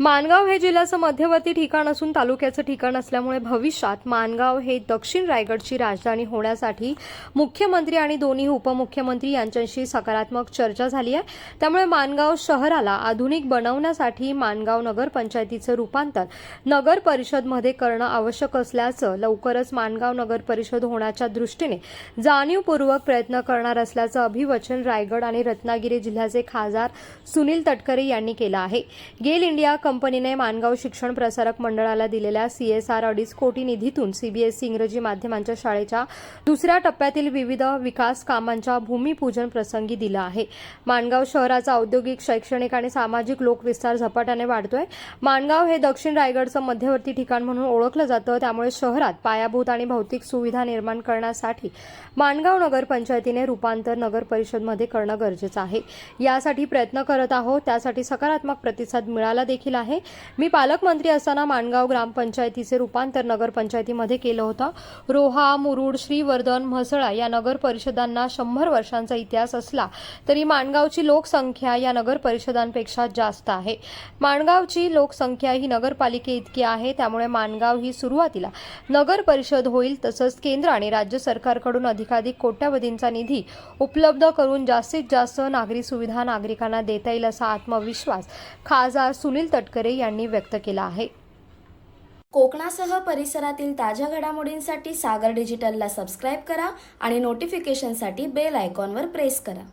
माणगाव हे जिल्ह्याचं मध्यवर्ती ठिकाण असून तालुक्याचं ठिकाण असल्यामुळे भविष्यात माणगाव हे दक्षिण रायगडची राजधानी होण्यासाठी मुख्यमंत्री आणि दोन्ही उपमुख्यमंत्री यांच्याशी सकारात्मक चर्चा झाली आहे. त्यामुळे माणगाव शहराला आधुनिक बनवण्यासाठी माणगाव नगरपंचायतीचं रूपांतर नगर परिषदमध्ये करणं आवश्यक असल्याचं लवकरच माणगाव नगर परिषद होण्याच्या दृष्टीने जाणीवपूर्वक प्रयत्न करणार असल्याचं अभिवचन रायगड आणि रत्नागिरी जिल्ह्याचे खासदार सुनील तटकरे यांनी केलं आहे. गेल इंडिया कंपनीने माणगाव शिक्षण प्रसारक मंडळाला दिलेल्या सी एस आर अडीच कोटी निधीतून सीबीएसई इंग्रजी माध्यमांच्या शाळेच्या दुसऱ्या टप्प्यातील विविध विकास कामांच्या भूमिपूजन प्रसंगी दिलं आहे. माणगाव शहराचा औद्योगिक शैक्षणिक आणि सामाजिक लोकविस्तार झपाट्याने वाढतोय. माणगाव हे दक्षिण रायगडचं मध्यवर्ती ठिकाण म्हणून ओळखलं जातं. त्यामुळे शहरात पायाभूत आणि भौतिक सुविधा निर्माण करण्यासाठी माणगाव नगरपंचायतीने रूपांतर नगर परिषदमध्ये करणं गरजेचं आहे. यासाठी प्रयत्न करत आहोत. त्यासाठी सकारात्मक प्रतिसाद मिळाला देखील आहे. मी पालकमंत्री असताना माणगाव ग्रामपंचायतीचे रूपांतर नगरपंचायतीमध्ये केलं होतं. रोहा मुरुड श्रीवर्धन म्हसळा या नगर परिषदांना शंभर वर्षांचा इतिहास असला तरी माणगावची लोकसंख्या या नगर परिषदांपेक्षा जास्त आहे. माणगावची लोकसंख्या ही नगरपालिके इतकी आहे त्यामुळे माणगाव ही सुरुवातीला नगर परिषद होईल तसंच केंद्र आणि राज्य सरकारकडून अधिकाधिक कोट्यावधींचा निधी उपलब्ध करून जास्तीत जास्त नागरी सुविधा नागरिकांना देता येईल असा आत्मविश्वास खासदार सुनील तट तटकरे यांनी व्यक्त केला आहे. कोकणासह परिसरातील ताज्या घडामोडींसाठी सागर डिजिटलला सबस्क्राईब करा आणि नोटिफिकेशनसाठी बेल आयकॉनवर प्रेस करा.